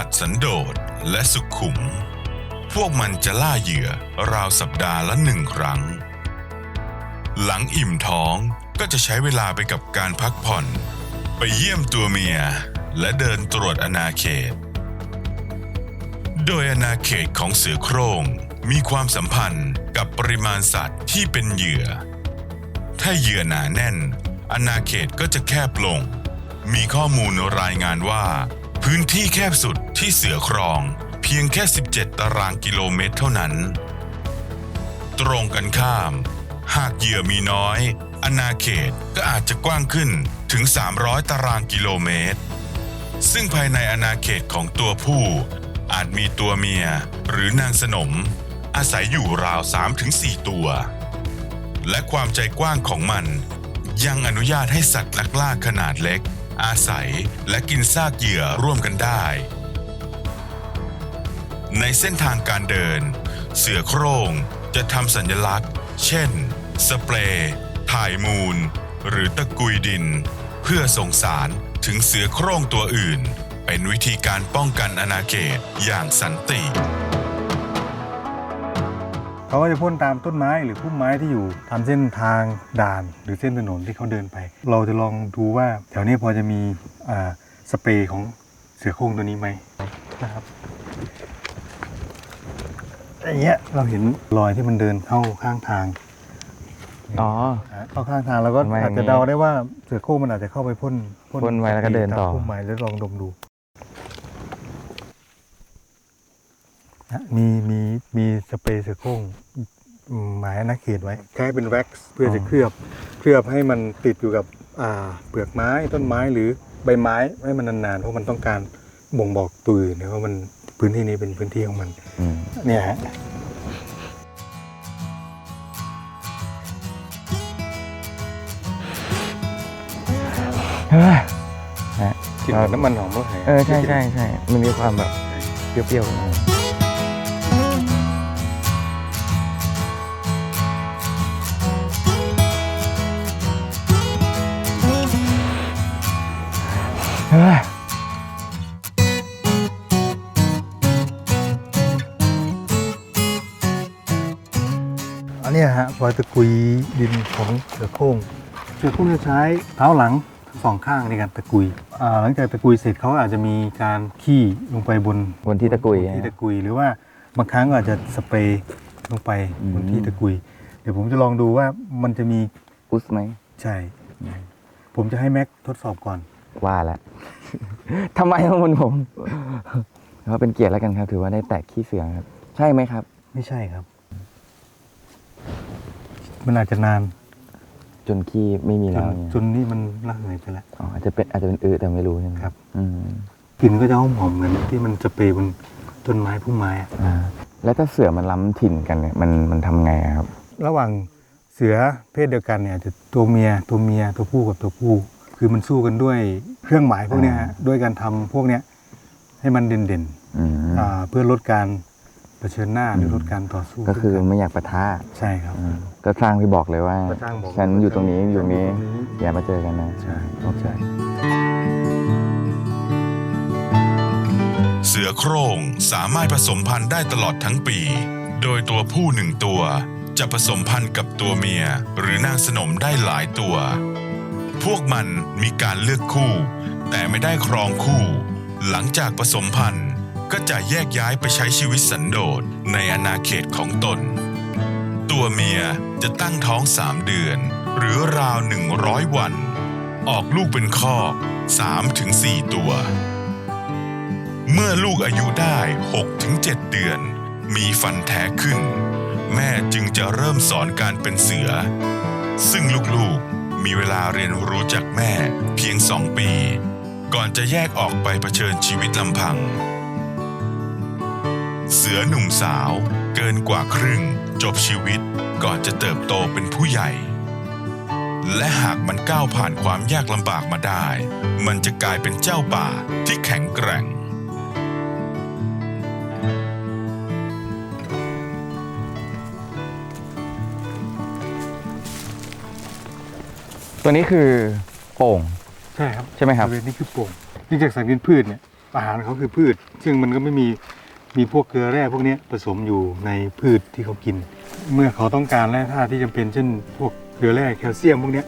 สัตว์สันโดษและสุขุม พวกมันจะล่าเหยื่อราวสัปดาห์ละหนึ่งครั้ง หลังอิ่มท้องก็จะใช้เวลาไปกับการพักผ่อน ไปเยี่ยมตัวเมียและเดินตรวจอาณาเขต โดยอาณาเขตของเสือโคร่งมีความสัมพันธ์กับปริมาณสัตว์ที่เป็นเหยื่อ ถ้าเหยื่อหนาแน่นอาณาเขตก็จะแคบลง มีข้อมูลรายงานว่า พื้นที่แคบสุดที่เสือครอง เพียงแค่ 17 ตารางกิโลเมตรเท่านั้น ตรงกันข้าม หากเหยื่อมีน้อยอาณาเขตก็อาจจะกว้างขึ้นถึง 300 ตารางกิโลเมตร ซึ่งภายในอาณาเขตของตัวผู้ อาจมีตัวเมียหรือนางสนม อาศัยอยู่ราว 3-4 ตัว และความใจกว้างของมันยังอนุญาตให้สัตว์นักล่าขนาดเล็ก อาศัยและกินซากเหยื่อร่วมกันได้ ในเส้นทางการเดิน เสือโคร่งจะทำสัญลักษณ์ เช่น สเปรย์ถ่ายมูล หรือตะกุยดิน เพื่อส่งสารถึงเสือโคร่งตัวอื่น เป็นวิธีการป้องกันอาณาเขตอย่างสันติ เขาก็จะพ่นตามต้นไม้หรือพุ่มไม้ที่อยู่ตามเส้นทางด่าน หรือเส้นถนนที่เขาเดินไป เราจะลองดูว่าแถวนี้พอจะมีอ่าสเปรย์ของเสือโคร่งตัวนี้ไหมนะครับอย่างเงี้ยเราเห็นรอยที่มันเดินเข้าข้างทางอ๋ออ่าเข้าข้างทางแล้วก็ทำไมอย่างนี้อาจจะเดาได้ว่าเสือโคร่งมันอาจจะเข้าไปพ่นพ่นไว้แล้วก็เดินต่อตามพุ่มไม้แล้วลองดมดู นะมีมีมีสเปรย์เสือโคร่งอืมหมายอาณาเขตไว้ใช้เป็นแว็กซ์เพื่อจะเคลือบเคลือบให้มันติดอยู่กับอ่าเปลือกไม้ต้นไม้หรือใบไม้ให้มันนานๆเพราะมันต้องการบ่งบอกตัวอื่นนะว่ามันพื้นที่นี้เป็นพื้นที่ของมันอืมเนี่ยฮะเฮ้ยฮะกลิ่นเหมือนน้ำมันหอมมะขามเออใช่ใช่ใช่มันมีความแบบเปรี้ยวๆ อยตะกุยดินของเสือโคร่งเสือโคร่งจะใช้เท้าหลังทั้งสองข้างในการตะกุยอ่าหลังจากตะกุยเสร็จเขาอาจจะมีการขี้ลงไปบนบนที่ตะกุยบนที่ตะกุย หรือว่าบางครั้งก็อาจจะสเปรย์ลงไปอืมบนที่ตะกุย เดี๋ยวผมจะลองดูว่ามันจะมีอุสไหมใช่ ผมจะให้แม็กทดสอบก่อนว่าแล้วทำไมต้องบนผมก็เป็นเกียรติแล้วกันครับ ถือว่าได้แตะขี้เสือครับ ใช่ไหมครับ ไม่ใช่ครับ มันอาจจะนานจนขี้ไม่มีจแล้นวเนี่ยจนนี่มันระเหยไปแล้ว อ๋ออาจจะเป็นอาจจะเป็นอือแต่ไม่รู้ใช่ไหมครับ อืมกลิ่นก็จะหอมหอมๆเหมือนที่มันสเปรย์บนต้นไม้พุ่มไม้อะอ่าแล้วถ้าเสือมันล้ำถิ่นกันเนี่ยมันมันทำไงอะครับ ระหว่างเสือเพศเดียวกันเนี่ยจะตัวเมียตัวเมียตัวผู้กับตัวผู้ คือมันสู้กันด้วยเครื่องหมายพวกเนี้ยฮะด้วยการทำพวกเนี้ยให้มันเด่นอืมๆอ่าเพื่อลดการ เผชิญหน้าหรือลดการต่อสู้ก็คือซึ่งนไม่อยากปะทะใช่ครับอืมก็สร้างพี่บอกเลยว่าก็สร้างบอกฉันอยู่ตรงนี้อยู่ตรงนี้ฉันอยู่ตรงนี้อย่ามาเจอกันนะใช่โอเคเสือโคร่งสามารถผสมพันธุ์ได้ตลอดทั้งปี โดยตัวผู้หนึ่งตัว จะผสมพันธุ์กับตัวเมียหรือนางสนมได้หลายตัว พวกมันมีการเลือกคู่ แต่ไม่ได้ครองคู่ หลังจากผสมพันธุ์ ก็จะแยกย้ายไปใช้ชีวิตสันโดษในอาณาเขตของตน ตัวเมียจะตั้งท้องสามเดือน หรือราว100วัน ออกลูกเป็นคอก3-4ตัว เมื่อลูกอายุได้6-7เดือน มีฟันแท้ขึ้น แม่จึงจะเริ่มสอนการเป็นเสือ ซึ่งลูกๆมีเวลาเรียนรู้จากแม่เพียงสองปี ก่อนจะแยกออกไปเผชิญชีวิตลำพัง เสือหนุ่มสาว เกินกว่าครึ่ง จบชีวิตก่อนจะเติบโตเป็นผู้ใหญ่ และหากมันก้าวผ่านความยากลำบากมาได้ มันจะกลายเป็นเจ้าป่าที่แข็งแกร่ง ตัวนี้คือโป่ง ใช่ครับใช่ไหมครับ บริเวณนี้คือโป่งเนื่องจากสายพันธุ์พืชเนี่ยอาหารเขาคือพืช ซึ่งมันก็ไม่มี มีพวกเกลือแร่พวกเนี้ยผสมอยู่ในพืชที่เขากิน เมื่อเขาต้องการแร่ธาตุที่จำเป็นเช่น พวกเกลือแร่แคลเซียมพวกเนี้ย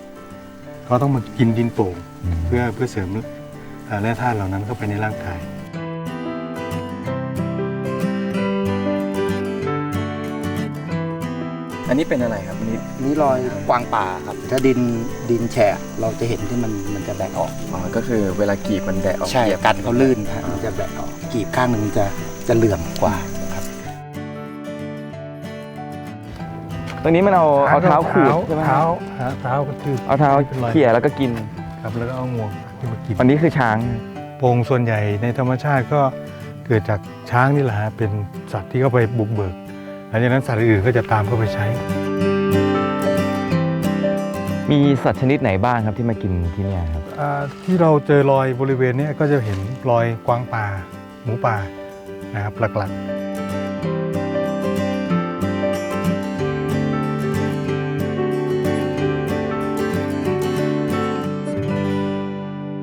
เขาต้องมากินดินโป่งเพื่อเพื่อเสริมอ่าแร่ธาตุเหล่านั้นเข้าไปในร่างกายอันนี้เป็นอะไรครับอันนี้นี่รอยกวางป่าครับ ถ้าดินดินแฉะเราจะเห็นที่มันมันจะแบกออกอ๋อก็คือเวลากรีบมันแดะออกใช่หยียบกันเขาลื่นฮะมันจะแบกออกกีบข้างหนึ่งมันจะ จะเหลื่อมกว่าครับตรงนี้มันเอาเอาเท้าขูดใช่ไหมเท้าหาเท้ากระทืบเอาเท้าป็นรอยเขี่ยแล้วก็กิน ครับแล้วก็เอางวงที่มากินอันนี้คือช้างโป่งส่วนใหญ่ในธรรมชาติก็เกิดจากช้างนี่แหละฮะเป็นสัตว์ที่เข้าไปบุกเบิกหลังจากนั้นสัตว์อื่นๆก็จะตามเข้าไปใช้ มีสัตว์ชนิดไหนบ้างครับที่มากินที่เนี่ยครับ อ่าที่เราเจอรอยบริเวณเนี้ก็จะเห็นรอยกวางป่า หมูป่า นะครับหลัก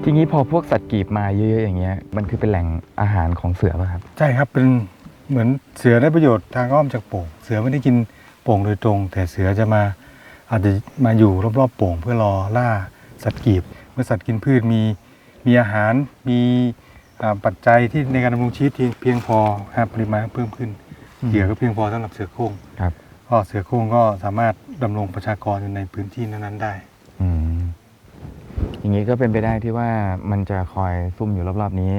ทีนี้พอพวกสัตว์กรีบมาเยอะๆอย่างเงี้ยมันคือเป็นแหล่งอาหารของเสือป่ะครับๆใช่ครับเป็นเหมือนเสือได้ประโยชน์ทางอ้อมจากโป่ง เสือไม่ได้กินโป่งโดยตรง แต่เสือจะมาอาจจะมาอยู่รอบๆโป่ง เพื่อรอล่าสัตว์กีบ เมื่อสัตว์กินพืชมีมีอาหารมีอ่า ปัจจัยที่ในการดำรงชีวิตที่เพียงพอครับปริมาณเพิ่มขึ้นอืมเหยื่อก็เพียงพอสำหรับเสือโคร่งครับก็เสือโคร่งก็สามารถดำรงประชากรอยู่ในพื้นที่นั้นๆได้อืมอย่างนี้ก็เป็นไปได้ที่ว่ามันจะคอยซุ่มอยู่รอบๆนี้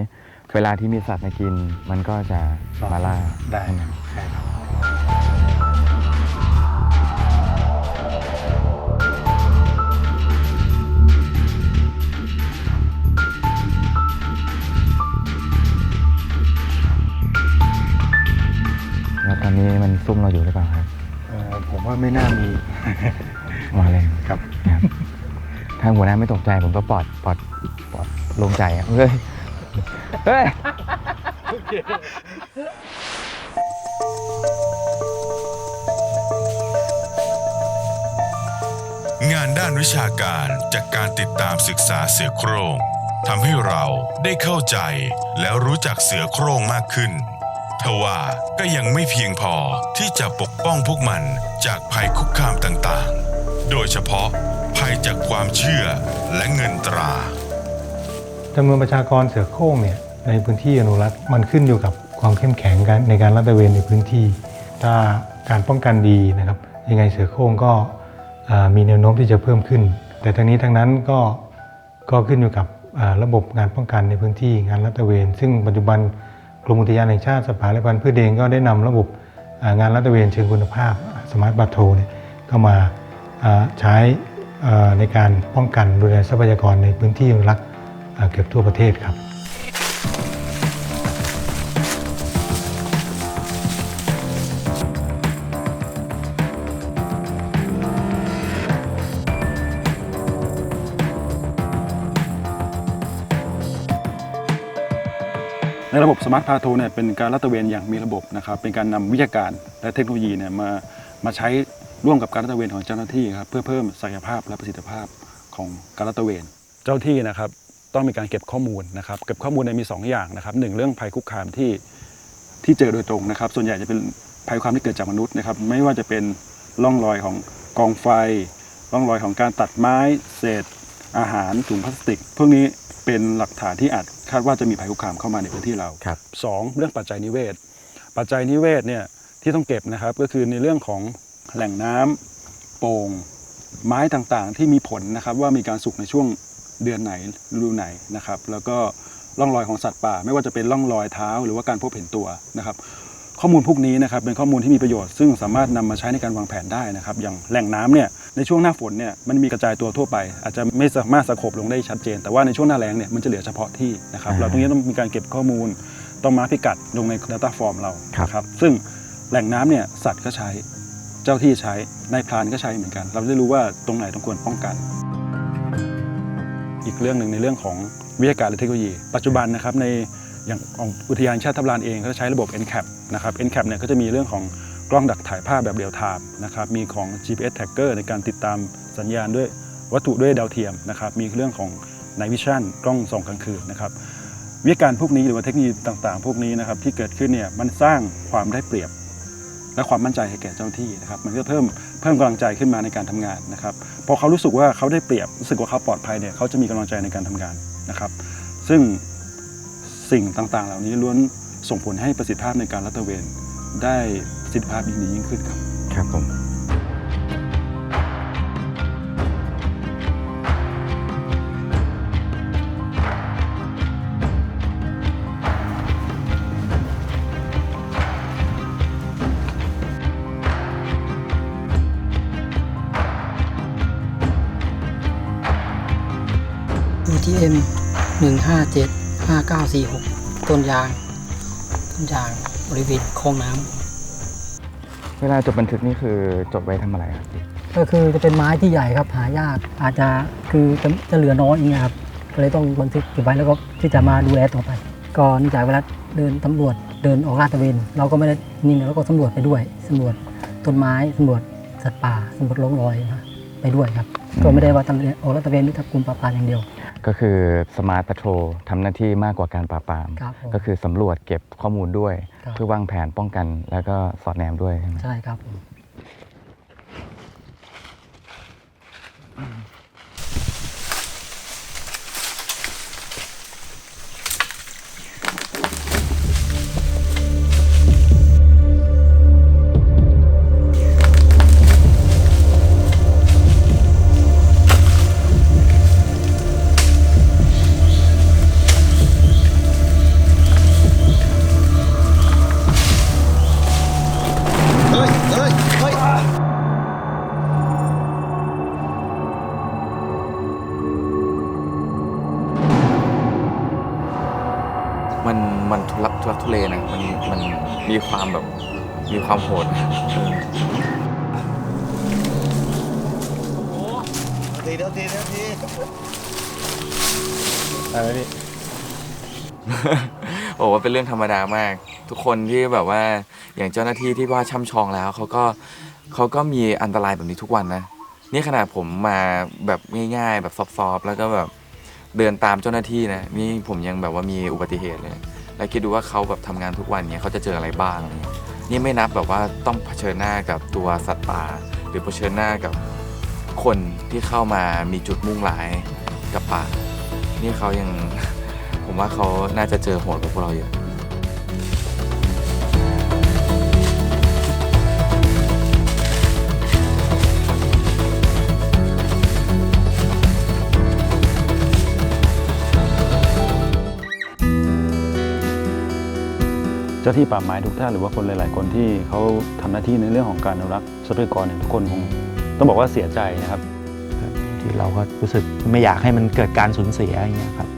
เวลาที่มีสัตว์มากิน มันก็จะมาล่าได้ใช่ไหมใช่ครับ ซุ่มเราอยู่หรือเปล่าครับเอ่อผมว่าไม่น่ามี มาเลยครับครับ ถ้าหัวหน้าไม่ตกใจผมก็ปลอดปลอดปลอดโลงใจอะเฮ้ยเฮ้ย งานด้านวิชาการจากการติดตามศึกษาเสือโคร่งทำให้เราได้เข้าใจแล้วรู้จักเสือโคร่งมากขึ้น ทว่าก็ยังไม่เพียงพอที่จะปกป้องพวกมันจากภัยคุกคามต่างๆ โดยเฉพาะภัยจากความเชื่อและเงินตราจำนวนประชากรเสือโคร่งเนี่ยในพื้นที่อนุรักษ์มันขึ้นอยู่กับความเข้มแข็งกันในการลาดตระเวนในพื้นที่ ถ้าการป้องกันดีนะครับยังไงเสือโคร่งก็มีแนวโน้มที่จะเพิ่มขึ้น แต่ทั้งนี้ทั้งนั้นก็ก็ขึ้นอยู่กับระบบงานป้องกันในพื้นที่งานลาดตระเวน ซึ่งปัจจุบัน กรมอุทยานแห่งชาติสัตว์ป่าและพันธุ์พืชเองก็ได้นำระบบงานรัตเวนเชิงคุณภาพสมาร์ทบัตโทเนี่ยเข้ามาใช้ในการป้องกันดูแลทรัพยากรในพื้นที่รักเกือบทั่วประเทศครับ ในระบบสมาร์ทพาโทเนี่ยเป็นการลาดตระเวนอย่างมีระบบนะครับเป็นการนำวิทยาการและเทคโนโลยีเนี่ยมามาใช้ร่วมกับการลาดตระเวนของเจ้าหน้าที่ครับเพื่อเพิ่มศักยภาพและประสิทธิภาพของการลาดตระเวน เจ้าที่นะครับต้องมีการเก็บข้อมูลนะครับเก็บข้อมูลในมี 2 อย่างนะครับหนึ่งเรื่องภัยคุกคามที่ที่เจอโดยตรงนะครับ ส่วนใหญ่จะเป็นภัยคุกคามที่เกิดจากมนุษย์นะครับไม่ว่าจะเป็นร่องรอยของกองไฟร่องรอยของการตัดไม้ เศษอาหารถุงพลาสติก พวกนี้เป็นหลักฐานที่อาจ คาดว่าจะมีภัยคุกคามเข้ามาในพื้นที่เราครับสองเรื่องปัจจัยนิเวศ ปัจจัยนิเวศเนี่ยที่ต้องเก็บนะครับก็คือในเรื่องของแหล่งน้ำโป่งไม้ต่างๆ ที่มีผลนะครับว่ามีการสุกในช่วงเดือนไหนฤดูไหนนะครับ แล้วก็ร่องรอยของสัตว์ป่า ไม่ว่าจะเป็นร่องรอยเท้าหรือว่าการพบเห็นตัวนะครับ ข้อมูลพวกนี้นะครับเป็นข้อมูลที่มีประโยชน์ ซึ่งสามารถนำมาใช้ในการวางแผนได้นะครับ อย่างแหล่งน้ำเนี่ย ในช่วงหน้าฝนเนี่ยมันมีกระจายตัวทั่วไป อาจจะไม่สามารถสโคบลงได้ชัดเจน แต่ว่าในช่วงหน้าแล้งเนี่ยมันจะเหลือเฉพาะที่นะครับอ่าเราตรงนี้ต้องมีการเก็บข้อมูล ต้องมาร์คพิกัดลงใน Data Form เราครับนะครับซึ่งแหล่งน้ำเนี่ยสัตว์ก็ใช้เจ้าที่ใช้นายพรานก็ใช้เหมือนกัน เราจะได้รู้ว่าตรงไหนต้องควรป้องกัน อีกเรื่องหนึ่งในเรื่องของวิทยาการและเทคโนโลยี ปัจจุบันนะครับในอย่างของอุทยานชาติทับลานเองก็จะใช้ระบบ NCAP นะครับ NCAP เนี่ยก็จะมีเรื่องของ กล้องดักถ่ายภาพแบบเรียลไทม์นะครับมีของ GPS tracker ในการติดตามสัญญาณด้วยวัตถุด้วยดาวเทียมนะครับมีเรื่องของ Night Vision กล้องส่องกลางคืนนะครับวิธีการพวกนี้หรือว่าเทคโนโลยีต่างๆ พวกนี้นะครับที่เกิดขึ้นเนี่ยมันสร้างความได้เปรียบ และความมั่นใจให้แก่เจ้าหน้าที่นะครับมันก็เพิ่มเพิ่มกำลังใจขึ้นมาในการทำงานนะครับพอเขารู้สึกว่าเขาได้เปรียบรู้สึกว่าเขาปลอดภัยเนี่ยเขาจะมีกำลังใจในการทำงานนะครับ ซึ่งสิ่งต่างๆ เหล่านี้ล้วนส่งผลให้ประสิทธิภาพในการรัตเวนได้ ประสิทธิภาพยิ่งดียิ่งขึ้นครับ ครับผม UTM 157 5946ต้นยาง ต้นยางบริเวณคลองน้ เวลาจดบันทึกนี่คือจดไว้ทำอะไรครับพี่ก็คือจะเป็นไม้ที่ใหญ่ครับหายากอาจจะคือจะจะเหลือน้อยอย่างเงี้ยครับก็เลยต้องบันทึกเก็บไว้แล้วก็ที่จะมาดูแลต่อไป ก็เนื่องจากเวลาเดินตำรวจเดินออกลาดตระเวนเราก็ไม่ได้นิ่งแล้วก็สำรวจไปด้วยสำรวจต้นไม้สำรวจสัตว์ป่าสำรวจร่องรอยนะไปด้วยครับ ก็ไม่ได้ว่าตำรวจออกลาดตระเวนนี่ถ้ากลุ่มปราบปรามอย่างเดียว ก็คือสมาร์ท a ทร l ทำหน้าที่มากกว่าการปราบปราม ครับผม ก็คือสำรวจเก็บข้อมูลด้วย ครับ เพื่อวางแผนป้องกันแล้วก็สอดแนมด้วยใช่ไหม ใช่ครับผม มันมีความแบบมีความโหดเอออะไรพี่โอ้ว่าเป็นเรื่องธรรมดามาก ทุกคนที่แบบว่าอย่างเจ้าหน้าที่ที่ว่าช่ำชองแล้วเขาก็เขาก็มีอันตรายแบบนี้ทุกวันนะนี่ขนาดผมมาแบบง่ายๆ แบบซอฟๆแล้วก็แบบเดินตามเจ้าหน้าที่นะ นี่ผมยังแบบว่ามีอุบัติเหตุเลย แล้วคิดดูว่าเขาแบบทำงานทุกวันเนี่ยเขาจะเจออะไรบ้างเนี่ยนี่ไม่นับแบบว่าต้องเผชิญหน้ากับตัวสัตว์ป่า หรือเผชิญหน้ากับคนที่เข้ามามีจุดมุ่งหมายกับป่า นี่เขายัง ผมว่าเขาน่าจะเจอโหดกว่าพวกเราเยอะ จ้าที่ป่าไม้ทุกท่านหรือว่าคนหลาย ๆ คนที่เขาทำหน้าที่ในเรื่องของการอนุรักษ์ทรัพยากรเนี่ยทุกคนคงต้องบอกว่าเสียใจนะครับ ที่เราก็รู้สึกไม่อยากให้มันเกิดการสูญเสียอย่างเงี้ยครับ